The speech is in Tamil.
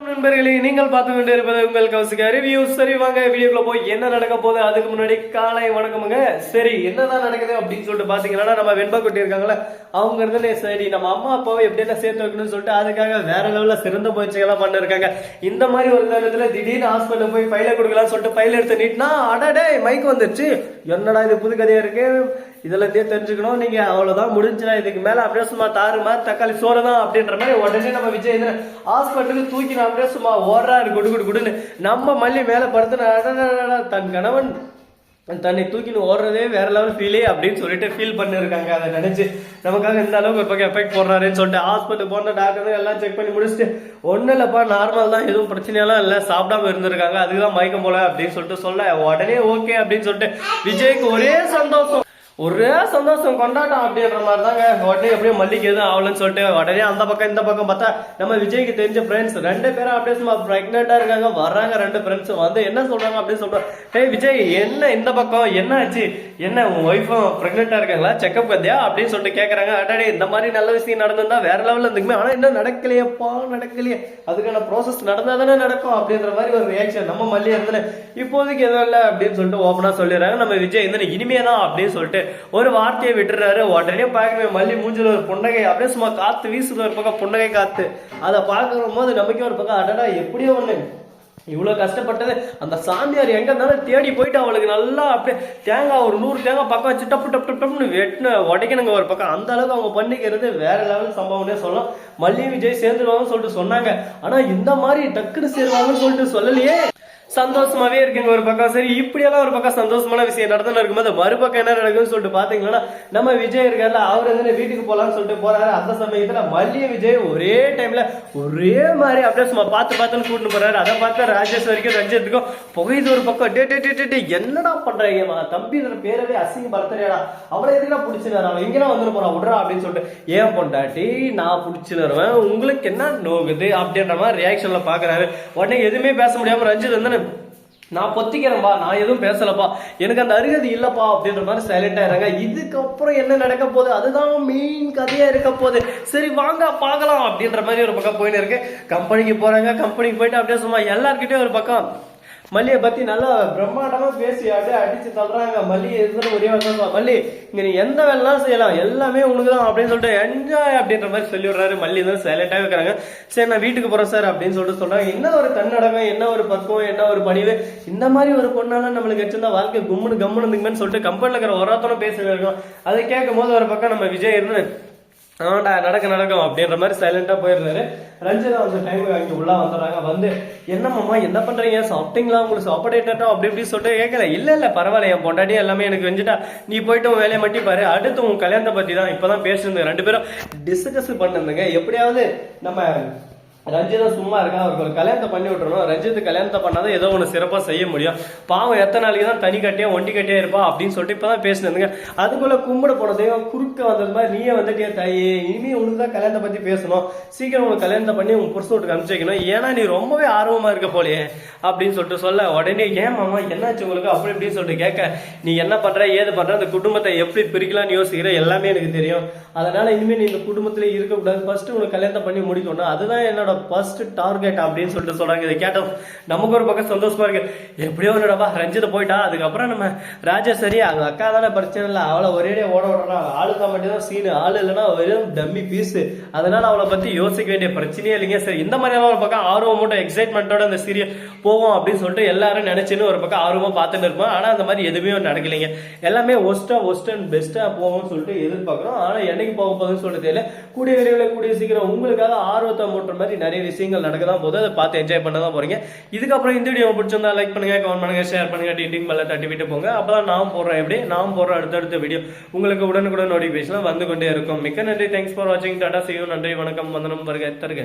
நண்பர்களே நீங்கள் பார்த்து கொண்டு இருப்பது உங்கள் கௌசிக ரிவ்யூ சரி வாங்க வீடியோக்குள்ள போய் என்ன நடக்க போகுது? அதுக்கு முன்னாடி காலை வணக்கமுங்க. சரி என்னதான் நடக்குது அப்படின்னு சொல்லிட்டு பாத்தீங்கன்னா நம்ம வெண்பா குட்டி இருக்காங்களே அவங்க இருந்தே சரி நம்ம அம்மா அப்பாவை எப்படியெல்லாம் சேர்த்து வைக்கணும்னு சொல்லிட்டு அதுக்காக வேற லெவல்ல சிறந்த முயற்சிகள்லாம் பண்ணிருக்காங்க. இந்த மாதிரி ஒரு நேரத்துல திடீர்னு ஹாஸ்பிட்டல் போய் ஃபைல கொடுக்கலாம்னு சொல்லிட்டு ஃபைல் எடுத்து நீட்னா அடடே மைக் வந்துருச்சு. என்னடா இது புது கதையா இருக்கு? இதெல்லாம் தெரிஞ்சுக்கணும். நீங்க அவ்வளவுதான் முடிஞ்சுனா இதுக்கு மேல அப்படியே சும்மா தாறு மாதிரி தக்காளி சோறு தான் அப்படின்ற மாதிரி உடனே நம்ம விஜய் ஹாஸ்பிட்டலுக்கு தூக்கி நான் அப்படியே சும்மா ஓடுறாரு குடு குடு குடுன்னு. நம்ம மல்லி மேல படுத்து தன் கணவன் தன்னை தூக்கின்னு ஓடுறதே வேற லெவல் ஃபீலே அப்படின்னு சொல்லிட்டு ஃபீல் பண்ணிருக்காங்க அதை நினைச்சு நமக்காக இந்த அளவுக்கு ஒரு பக்கம் எஃபெக்ட் போடுறாருன்னு சொல்லிட்டு ஹாஸ்பிட்டல் போன டாக்டர் எல்லாம் செக் பண்ணி முடிச்சுட்டு ஒன்றும் இல்லைப்பா நார்மல் தான் எதுவும் பிரச்சனையெல்லாம் இல்லை சாப்பிடாம இருந்திருக்காங்க அதுக்கு தான் மயக்கம் போல அப்படின்னு சொல்லிட்டு சொல்ல உடனே ஓகே அப்படின்னு சொல்லிட்டு விஜய்க்கு ஒரே சந்தோஷம் ஒரே சந்தோஷம் கொண்டாட்டம் அப்படின்ற மாதிரி தாங்க உடனே எப்படியும் மல்லிக்கு எதுவும் ஆகலன்னு சொல்லிட்டு உடனே அந்த பக்கம் இந்த பக்கம் பார்த்தா நம்ம விஜய்க்கு தெரிஞ்ச ஃப்ரெண்ட்ஸ் ரெண்டு பேரும் அப்படியே சும்மா பிரெக்னெண்டா இருக்காங்க. வர்றாங்க ரெண்டு ஃப்ரெண்ட்ஸும் வந்து என்ன சொல்கிறாங்க அப்படின்னு சொல்கிறாங்க ஹே விஜய் என்ன இந்த பக்கம்? என்ன ஆச்சு? என்ன உன் ஒய்ஃபும் பிரெக்னெண்டா இருக்காங்களா? செக்அப் கத்தியா? அப்படின்னு சொல்லிட்டு கேட்குறாங்க அடாடி இந்த மாதிரி நல்ல விஷயம் நடந்திருந்தா வேற லெவலில் இருந்துக்குமே. ஆனால் என்ன நடக்கலையப்பா நடக்கலையே. அதுக்கான ப்ராசஸ் நடந்தால் தானே நடக்கும் அப்படின்ற மாதிரி ஒரு ரியாக்ஷன் நம்ம மல்லி இருந்தேன் இப்போதைக்கு எதுவும் இல்லை அப்படின்னு சொல்லிட்டு ஓப்பனாக சொல்லிடுறாங்க. நம்ம விஜய் இருந்தேன் இனிமே தான் அப்படின்னு சொல்லிட்டு ஒரு வார்த்தையை விட்டுறாரு உடனே பார்க்கவே மல்லி மூஞ்சில ஒரு புன்னகை அப்படியே சும்மா காற்று வீசுது ஒரு பக்கம் புன்னகை காற்று அதை பார்க்கும் போது நமக்கே ஒரு பக்கம் அடடா எப்படியோ ஒன்று இவ்வளோ கஷ்டப்பட்டது. அந்த சாமியார் எங்கே இருந்தாலும் தேடி போயிட்டு அவளுக்கு நல்லா அப்படியே தேங்காய் ஒரு நூறு தேங்காய் பக்கம் வச்சு டப்பு டப்பு டப்புன்னு வெட்டின உடைக்கணுங்க ஒரு பக்கம். அந்த அளவுக்கு அவங்க பண்ணிக்கிறது வேற லெவல் சம்பவம்னே சொல்லலாம். மல்லி விஜய் சேர்ந்துருவாங்கன்னு சொல்லிட்டு சொன்னாங்க. ஆனால் இந்த மாதிரி டக்குன்னு சேருவாங்கன்னு சொல்லிட்டு சொல்லலையே. சந்தோஷமாவே இருக்குங்க ஒரு பக்கம். சரி இப்படியெல்லாம் ஒரு பக்கம் சந்தோஷமான விஷயம் நடந்துன்னு இருக்கும்போது மறுபக்கம் என்ன நடக்குதுன்னு சொல்லிட்டு பாத்தீங்கன்னா நம்ம விஜய் இருக்கார்ல அவர் வந்து வீட்டுக்கு போலாம்னு சொல்லிட்டு போறாரு. அந்த சமயத்துல மல்லிய விஜய் ஒரே டைம்ல ஒரே மாதிரி அப்படியே சும்மா பார்த்து பார்த்துன்னு கூட்டிட்டு போறாரு. அதை பார்த்து ராஜேஸ்வரிக்கும் ரஞ்சித்துக்கும் புகைது ஒரு பக்கம். டே டே டே டே, டே என்னடா பண்றீங்க தம்பி பேரவே அசிங்க பர்த்தரையாடா அவளை எதுக்குடா பிடிச்சினாரு அவன் இங்கதான் வந்துட்டு போறான். விடுறா அப்படின்னு சொல்லிட்டு ஏன் பொண்டாட்டி நான் பிடிச்சினருவேன் உங்களுக்கு என்ன நோகுது? அப்படின்ற மாதிரி ரியாக்ஷன்ல பாக்குறாரு. உடனே எதுவுமே பேச முடியாம ரஞ்சித் வந்து நான் பொத்திக்கிறேன்பா நான் எதுவும் பேசலப்பா. எனக்கு அந்த அருகதி இல்லப்பா அப்படின்ற மாதிரி சைலண்ட் ஆயிடுறாங்க இதுக்கப்புறம் என்ன நடக்க போகுது? அதுதான் மெயின் கதையா இருக்க போகுது. சரி வாங்க பார்க்கலாம் அப்படின்ற மாதிரி ஒரு பக்கம் போயின்னு இருக்கு. கம்பெனிக்கு போறாங்க கம்பெனிக்கு போயிட்டு அப்படியே சும்மா எல்லாருக்கிட்டே ஒரு பக்கம் மல்லியை பத்தி நல்லா பிரம்மாண்டமா பேசி அப்படியே அடிச்சு தள்ளுறாங்க. மல்லி எதுன்னு ஒரே வார்த்தை மல்லி இங்க நீ எந்த வேலைலாம் செய்யலாம் எல்லாமே உனக்கு தான் அப்படின்னு சொல்லிட்டு என்ஜாய் அப்படின்ற மாதிரி சொல்லி விடுறாரு மல்லி தான் சைலண்டாக இருக்கிறாங்க சரி நான் வீட்டுக்கு போறேன் சார் அப்படின்னு சொல்லிட்டு சொல்றாங்க என்ன ஒரு தன்னடகம் என்ன ஒரு பக்குவம் என்ன ஒரு பணிவு? இந்த மாதிரி ஒரு பொண்ணால நம்மளுக்கு வச்சிருந்தா வாழ்க்கை கும்முன்னு கம்முன்னு இருந்துங்கன்னு சொல்லிட்டு கம்பெனில இருக்கிற ஒருத்தனும் பேசுகிறோம் இருக்கோம் அதை கேட்கும் போது ஒரு பக்கம் நம்ம விஜய் இருந்து ஆண்டா நடக்க நடக்கும் அப்படின்ற மாதிரி சைலண்டா போயிருந்தாரு. ரஞ்சிதா அந்த டைம் அங்க உள்ள வந்துடுறாங்க. வந்து என்னம்மா என்ன பண்றீங்க? சாப்பிட்டீங்களா? உங்களுக்கு சாப்பிடேட்டா? அப்படி இப்படி சொல்லிட்டு கேட்கல இல்ல இல்ல பரவாயில்ல என் பொண்டாட்டி எல்லாமே எனக்கு வெஞ்சிட்டா. நீ போயிட்டு உன் வேலையை மட்டும் பாரு. அடுத்து உன் கல்யாணத்தை பத்தி தான் இப்பதான் பேசிருந்தேன் ரெண்டு பேரும் டிஸ்கஸ் பண்ணிருந்தேங்க. எப்படியாவது நம்ம ரஞ்சிதம் சும்மா இருக்கா அவருக்கு ஒரு கல்யாணத்தை பண்ணி விட்டுறணும். ரஞ்சித் கல்யாணத்தை பண்ணாதான் ஏதோ ஒன்று சிறப்பாக செய்ய முடியும். பாவம் எத்தனை நாளைக்கு தான் தனி கட்டியா ஒண்டி கட்டியா இருப்பா அப்படின்னு சொல்லிட்டு இப்பதான் பேசினதுங்க. அதுக்குள்ளே கும்பிட போன தெய்வம் குறுக்க வந்தது மாதிரி நீயே வந்துட்டே தாயே இனிமே உனக்கு தான் கல்யாணத்தை பற்றி பேசணும். சீக்கிரம் உனக்கு கல்யாணத்தை பண்ணி உங்கள் புருஷ வீட்டுக்கு அனுப்பிச்சு வைக்கணும். ஏன்னா நீ ரொம்பவே ஆர்வமாக இருக்க போலயே அப்படின்னு சொல்லிட்டு சொல்ல உடனே ஏன் மாமா என்னாச்சு உங்களுக்கு? அப்படி இப்படின்னு சொல்லிட்டு கேட்க நீ என்ன பண்ணுற ஏது பண்ணுற அந்த குடும்பத்தை எப்படி பிரிக்கலாம்னு யோசிக்கிற? எல்லாமே எனக்கு தெரியும். அதனால இனிமேல் நீ இந்த குடும்பத்திலே இருக்கக்கூடாது. ஃபர்ஸ்ட் உனக்கு கல்யாணத்தை பண்ணி முடிக்கணும். அதுதான் என்னோட ஃபர்ஸ்ட் டார்கெட் அப்படின்னு சொல்லிட்டு சொல்றாங்க. இதை கேட்டோம் நமக்கு ஒரு பக்கம் சந்தோஷமா இருக்கு. எப்படியோ ஒன்றுடா ரஞ்சித் போயிட்டா அதுக்கப்புறம் நம்ம ராஜா சரி அவங்க அக்கா தானே பிரச்சனை இல்லை. அவளை ஒரே ஓட விடுறா. ஆளுக்கா மட்டும் சீனு ஆள் இல்லைன்னா வெறும் டம்மி பீஸ் அதனால அவளை பத்தி யோசிக்க வேண்டிய பிரச்சனையே இல்லைங்க. சரி இந்த மாதிரியெல்லாம் ஒரு பக்கம் ஆர்வம் மட்டும் எக்ஸைட்மெண்ட்டோட அந்த சீரியல் போவோம் அப்படின்னு சொல்லிட்டு எல்லாரும் நினைச்சுன்னு ஒரு பக்கம் ஆர்வமா பார்த்துட்டு இருப்போம். ஆனா அந்த மாதிரி எதுவுமே நடக்கலைங்க. எல்லாமே ஒஸ்டா ஒஸ்ட் அண்ட் பெஸ்டா போகும்னு சொல்லிட்டு எதிர்பார்க்கிறோம். ஆனா என்னைக்கு போக போகுதுன்னு சொல்லிட்டு தெரியல கூடிய விரைவில் கூடிய சீக்கிரம் உங்களுக்காக ஆர்வத்தை மூட்டுற மாதிரி நிறைய விஷயங்கள் நடக்க தான் போது அதை பார்த்து என்ஜாய் பண்ண தான் போறீங்க. இதுக்கப்புறம் இந்த வீடியோ பிடிச்சிருந்தா லைக் பண்ணுங்க கமெண்ட் பண்ணுங்க ஷேர் பண்ணுங்க டிண்டிங் மேல தட்டி விட்டு போங்க. அப்பதான் நான் போடுறேன் எப்படி? நான் போடுற அடுத்தடுத்த வீடியோ உங்களுக்கு உடனுக்குடன் நோட்டிபிகேஷன் வந்து கொண்டே இருக்கும். மிக்க நன்றி. தேங்க்ஸ் ஃபார் வாட்சிங் டாடா செய்யும் நன்றி வணக்கம். வந்தனம் வருக தருக.